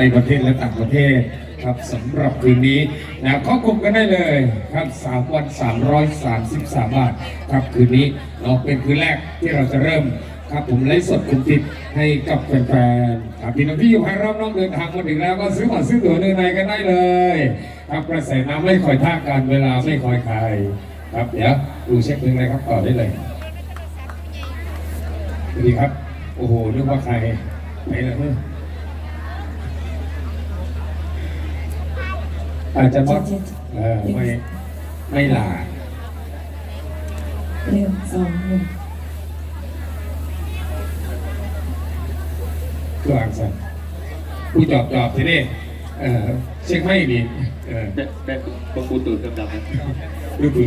ในประเทศและต่างประเทศครับสำหรับคืนนี้นะเข้ากลุ่มกันได้เลยครับสามวัน333บาทครับคืนนี้เราเป็นคืนแรกที่เราจะเริ่มครับผมไลฟ์สดคุณติดให้กับแฟนๆครับพี่น้องที่อยู่ภายรอบนอกเดินทางมาถึงแล้วก็ซื้อบัตรซื้อตั๋วเดินในกันได้เลยครับกระแสน้ำไม่คอยท่ากันเวลาไม่คอยใครครับเดี๋ยวดูเช็คเพลงเลยครับต่อได้เลยสวัสดีครับโอ้โหนึกว่าใครไปแล้วเนี่ อาจจะมดเออไม่ไม่หลาหนึ่งสองหนึ่งตัวอักษรผู้จอบจอบทีนี่เออเช็คไม่ดีเออแม่แม่ประกูตื่นดำๆนะดูดู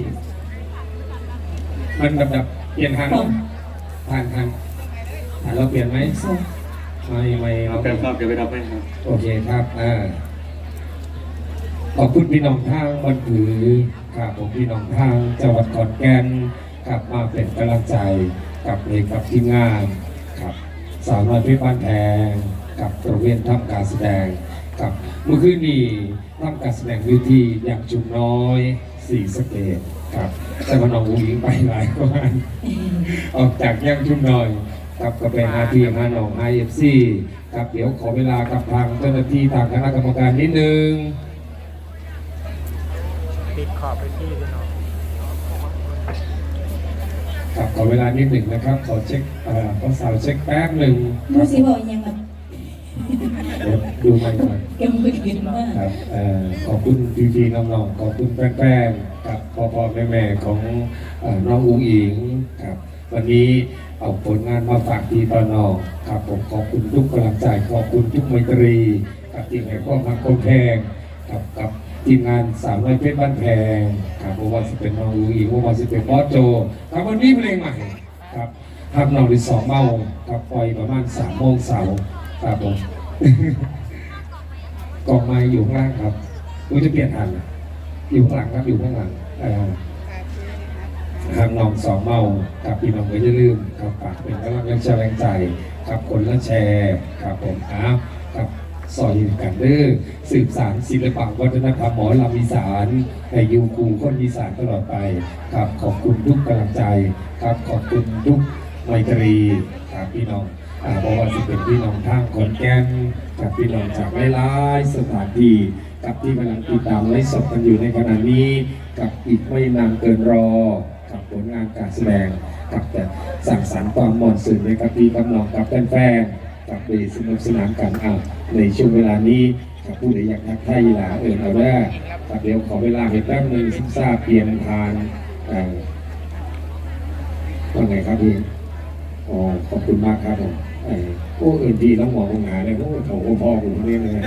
มันดับดับเปลี่ยนทางแล้วทางทางทางเราเปลี่ยนไหมสองไม่ไม่เอาแก้มครับเดี๋ยวไปทำให้ครับ โอเคครับอ่า ขอบคุณพี่น้องทางบันผือครับผมพี่น้องทางจังหวัดขอนแก่นกลับมาเป็นกำลังใจกับเอกกับทีมงานครับสาวน้อยเพชรบ้านแพงกับตระเวนทำการแสดงกับเมื่อคืนนี้ทำการแสดงอยู่ที่อย่างจุมน้อยสี่สเกตครับแต่ว่าน้องอุ้งอิงไปหลายกว่าออกจากย่างชุ่มน้อยกับก็เป็นอาทีมาหนองไอเอฟซีครับเดี๋ยวขอเวลากับทางเจ้าหน้าที่ทางคณะกรรมการนิดนึง ปิดขอบไปที่พี่น้องครับขอเวลานิดหนึ่งนะครับ ขอเช็คเอ่อขอสาวเช็คแป๊บหนึ่งคมูรับสิบอกยังแบบเดี๋ยวดูใหม่ก่อน ยังไม่ขึ้นมากครับเอ่อขอบคุณพี่ๆน้องๆขอบคุณแฟนๆกับพ่อพ่อแม่แม่ๆของเอ่อน้องอุ้งอิงครับ วันนี้เอาผลงานมาฝากพี่ตอนน้องครับผมขอบคุณทุกกำลังใจขอบคุณทุกไมตรีกับทีมแห่งความรักคนแพงกับกับ ทีมงานสาวน้อยเพชรบ้านแพงครับเพราะว่าจะเป็นน้องอุ้งอิงเพราะว่าจะเป็นบอสโจครับวันนี้เพลงใหม่ครับทำนองที่สองเมาครับปล่อยประมาณสามโมงเสาร์ครับผมกองไม้อยู่ข้างล่างครับกูจะเปลี่ยนทันอยู่ข้างหลังครับอยู่ข้างหลังทางนองสองเมากับพี่น้องไม่ได้ลืมครับฝากเป็นกำลังใจแรงใจครับคนละแชร์ครับผมครับ ครับซอยกันเด้อสืบสารศิลปะวัฒนธรรมหมอลำอีสานให้อยูคูคนอีสานตลอดไปครับขอบคุณทุกกำลังใจครับขอบคุณทุกไมตรีครับพี่น้องเพราะว่าสิเป็นพี่น้องทางขอนแก่นกับพี่น้องจากหลายๆสถานที่กับที่กำลังติดตามไลฟ์สดกันอยู่ในขณะนี้ กับอีกไม่นานเกินรอ กับผลงานการแสดงกับแต่สั่งสรรค์ความหมอนสื่อในกับพี่กำลังกับแฟนๆ กับไปสนุกสนานกันอะในช่วงเวลานี้กับผู้ใดอยากทักทายหลาเอิญเอาได้กับเดี๋ยวขอเวลาไปแป๊บหนึงซิทราบเปลี่ยนทานอ่ว่าไงครับพี่อ๋อขอบคุณมากครับผมไอ้โอ้อื่นดีต้องมองหาเลยโอ้โถพ่อผมเล่นเลย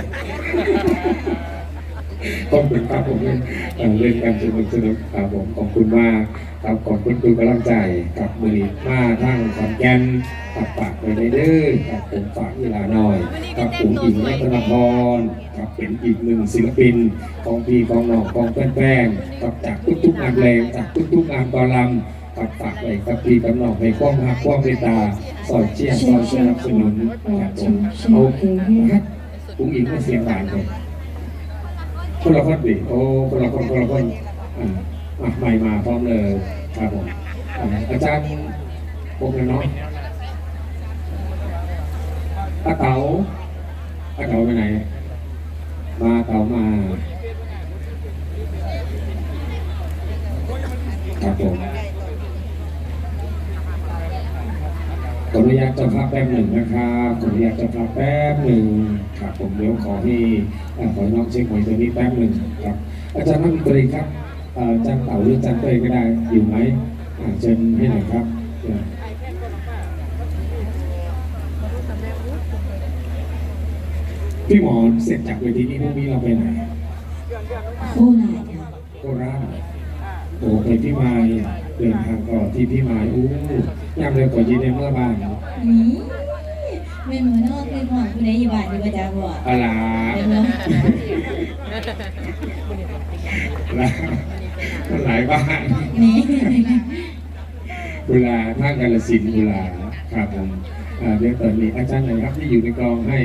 ต้องเป็นครับผมเล่นเอ่อเล่นกันสนุกสนุกครับผมขอบคุณมากครับขอบคุณคุณกำลังใจกับมือมาทั้งขอนแก่นกับปากไปได้เด้อกับผมฝากเวลาหน่อยกับผมอิงรัตนพรกับเป็นอีกหนึ่งศิลปินของพี่ของน้องของแฟนๆกับจากทุกๆงานเพลงจากทุกๆงานกอลำกับฝากไว้กับพี่กับน้องให้ความรักความเมตตาสอดเชี่ยร์สอดสนับสนุนครับผมเอาฮักปุ้งอิงมาเสียงหวานเลย คนละคนดิโอ้คนละคนคนละคนอ่าอะใหม่มาพร้อมเลยครับผมอ่าอาจารย์พวกน้องตาเต๋าตาเต๋าไปไหน มาเต๋ามาครับผม ขออนุญาตเจะภาพแป๊บหนึ่งนะครับขออนุญาตเจะภาพแป๊บหนึ่งครับผมเดี๋ยวขอให้เอ่อขอให้น้องเช็คหวยตัวนี้แป๊บหนึ่งครับ อาจารย์นักดนตรีครับเอ่ออาจารย์เต่าหรืออาจารย์เต้ยก็ได้อยู่ไหมอ่าเชิญให้หน่อยครับพี่หมอเสร็จจากเวทีนี้พรุ่งนี้เราไปไหนโคราชค่ะโคราชโอ้ไปพี่มายเดินทางต่อที่พี่มายอู้ยามเร็วกว่ายีในเมื่อบ้านอืม เป็นหัวนอกคือหมอนคุณได้อยู่บ้านอยู่ประจำบ่อะไรเป็นเนาะมันหลายบ้านนี่เวลาท่ากาลสินธุ์เวลาครับผมอ่าเดี๋ยวตอนนี้อาจารย์ไหนครับที่อยู่ในกองให้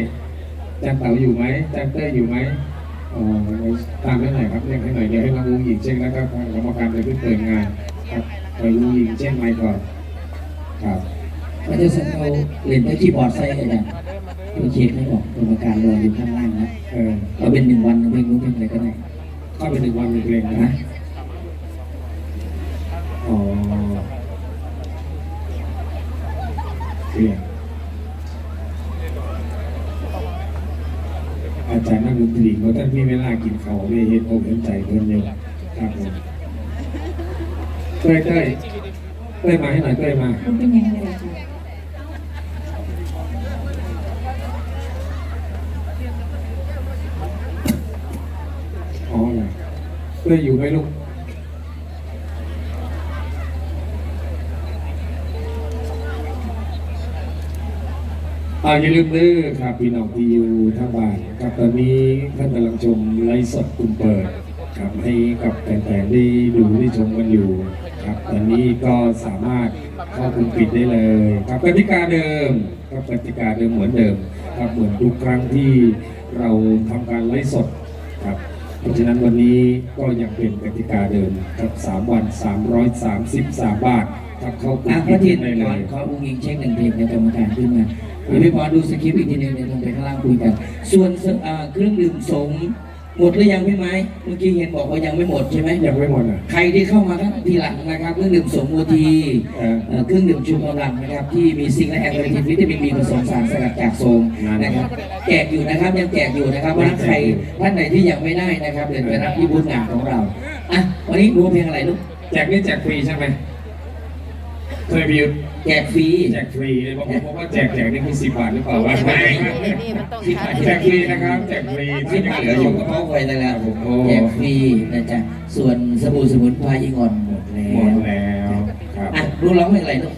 จันเต๋าอยู่ไหมจันเต้ยอยู่ไหมอ๋อตามให้หน่อยครับเรียกให้หน่อยเดี๋ยวให้น้องอุ้งหญิงเช็คแล้วก็ทางกรรมการจะขึ้นเปิดงานครับไปอุ้งหญิงเช็คไมค์ก่อนครับ ก็จะสั่งเอาเล่นไปที่บอร์ดไซต์อาจารย์โอเคไม่บอกกรรมการรออยู่ข้างล่างนะเออเราเป็นหนึ่งวันเพลงรู้เพลงอะไรก็ได้เข้าไปหนึ่งวันหนึ่งเพลงนะอ๋อเปลี่ยนอาจารย์นักดนตรีเขาท่านมีเวลากินเขาวเลยเห็นอกเห็นใจเพิ่นเยอะครับผมเต้ยเต้ยเต้ยมาให้หน่อยเต้ยมา มันเป็นยังไงล่ะคะ อ๋อเหรอ เต้อยู่ไหมลูกอาอย่าลืมเด้อครับพี่น้องที่อยู่ทางบ้านครับตอนนี้ท่านกำลังชมไลฟ์สดกลุ่มเปิดครับให้กับแฟนๆได้ดูได้ชมกันอยู่ครับตอนนี้ก็สามารถเข้ากลุ่มปิดได้เลยครับกติกาเดิมครับกติกาเดิมเหมือนเดิมครับเหมือนทุกครั้งที่เราทำการไลฟ์สดครับ เพราะฉะนั้นวันนี้ก็ยังเป็นกติกาเดิมครับ3วัน333บาทครับเข้ากลุ่อะมพระทิปินดได้ขเลอย ขออุ้งอิงเช็คหนึ่งเพลงในกรรมการขึ้นมาเดี๋ยวพี่พอดูสคริปต์อีกทีหนึงเดี๋ยวลงไปข้างล่างคุยกัน ส่วนอ่าเครื่องดื่มสม หมดหรือยังพี่ไม้เมื่อกี้เห็นบอกว่ายังไม่หมดใช่ไหมยังไม่หมดอะใครที่เข้ามาทั้งทีหลังนะครับเครื่องดื่มสมโอทีเออเอ่อเครื่องดื่มชูกำลังนะครับ ที่มีซิงค์และแอลกอริทินวิตามินบีผสมสารสกัดจากโซมนะครับแจกอยู่นะครับยังแจกอยู่นะครับเพราะฉะนั้นใครท่านไหนที่ยังไม่ได้นะครับเดินไปรับที่บูธงานของเราอะวันนี้รู้เพลงอะไรลูกแจกนี่แจกฟรีใช่ไหม เคยมีอยู่แจกฟรีแจกฟรีเลยบางคนบอกว่าแจกแจกนี่คือสิบบาทหรือเปล่าวะไม่นี่มันต้องที่ชัดแจกฟรีนะครับ แจกฟรีที่ที่เหยังลืเหอลือออยู่ยู่ก็เข้าไปแล้วโอ้โหแจกฟรีนะจ๊ะส่วนสบู่สมุนไพรยิงอ่อนหมดแล้หมวดแล้วครับอะรู้ร้องเพลงอะไรลูก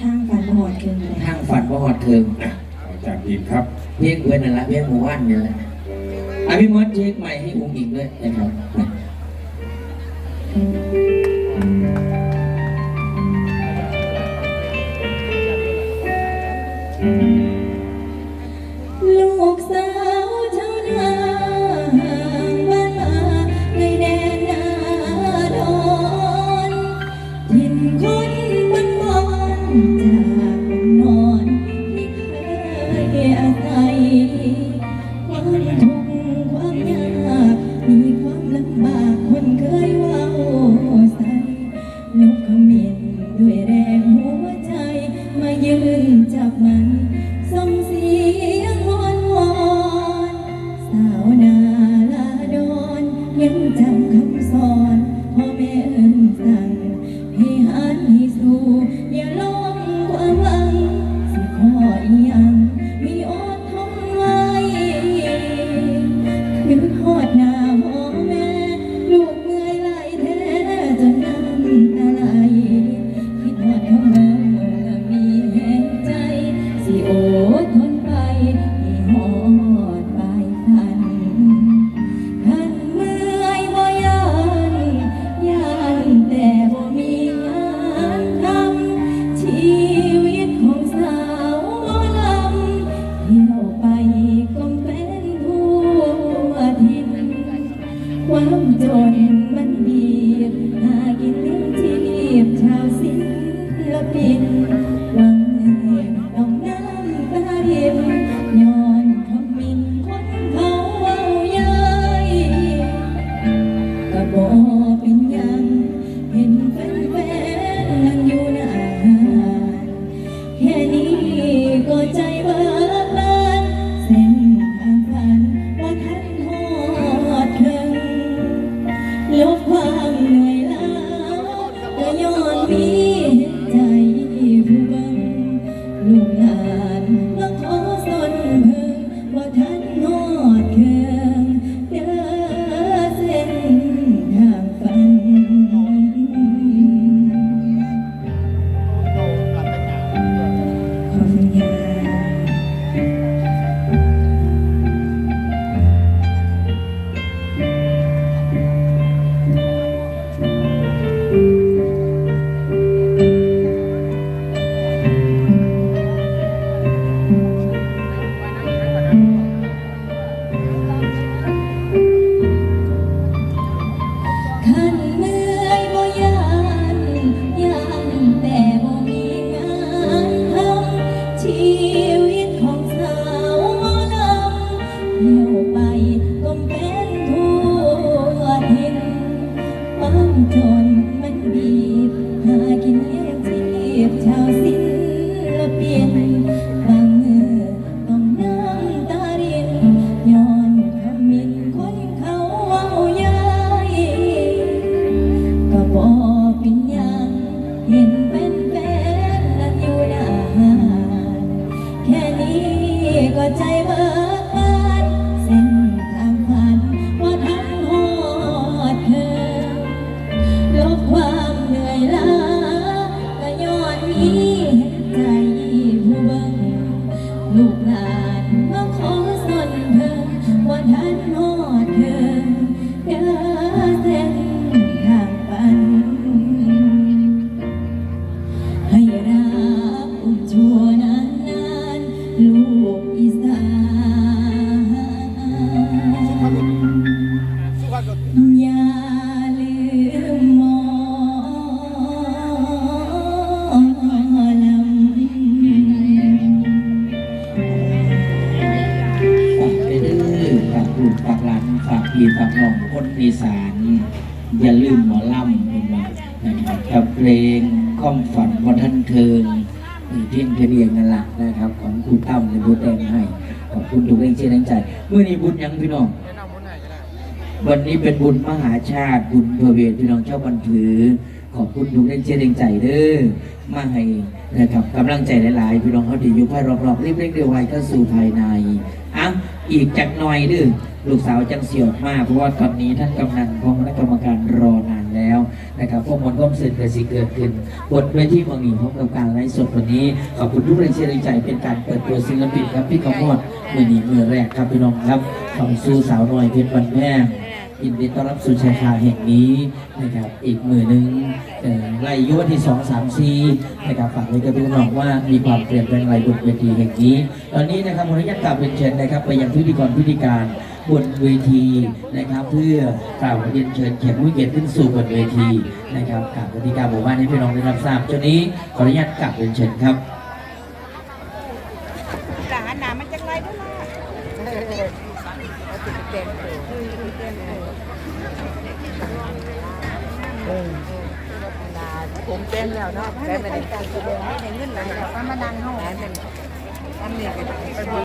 ทางฝันบอดเกินเลยทางฝันประหอดเทิงอะขอจากทีมครับเพลงเพื่อนนั่นแหละเพลงหมู่บ้านนี่แหละอะพี่มดเช็คใหม่ให้อุ้งอิงด้วยนะครับ one. อย่าลืมหมอลำเห็นไหมนะครับกับเพลงข้อมฝันวันทันเทิงเพียงเพียงนั่นแหละนะครับ ของครูตั้มในบุญแดงให้ขอบคุณทุกแรงเชียร์แรงใจเมื่อนี้บุญยังพี่น้อง วันนี้เป็นบุญมหาชาติบุญเพื่อเวทพี่น้องเจ้าบันถือ ขอบคุณทุกแรงเชียร์แรงใจเด้อมาให้นะครับกำลังใจหลายๆพี่น้องเขาดีอยู่ภายรอบๆรีบเร่งเร็วไวเข้าสู่ภายในอะ อีกจักหน่อยเด้อลูกสาวจังเสียวมากเพราะว่าตอนนี้ท่านกำนันพร้อมคณะกรรมการรอนานแล้วนะครับพวกมันก็เสร็จแต่สิเกิดขึ้นบทเวทีเมืองหนีพร้อมกับการไลฟ์สดวันนี้ขอบคุณทุกแรงเชียร์แรงใจเป็นการเปิดตัวศิลปินครับพี่ขมวดมือหนีมือแรกครับพี่น้องครับของสู้สาวหน่อยเพชรวันแม่ ยินดีต้อนรับสู่ชายคาแห่งนี้นะครับอีกมือหนึ่งไล่ยุวที่สองสามสี่นะครับฝากไว้กับพี่น้องว่ามีความเปลี่ยนแปลงอะไรบนเวทีแห่งนี้ ตอนนี้นะครับผมอนุญาตกล่าวเป็นเชิญนะครับ ไปยังพิธีกรพิธีการบนเวทีนะครับ เพื่อกล่าวเรียนเชิญแขกผู้เกียรติขึ้นสู่บนเวทีนะครับกล่าวกติกาหมู่บ้านให้พี่น้องได้รับทราบจุดนี้ขออนุญาตกล่าวเป็นเชิญครับ หลานหนามันจังไรด้วยล่ะผมเต้นแล้วเนาะแต่ ไม่ได้การแสดงไม่ได้เงินหลายแล้วมาดังเฮาอันนี้ก็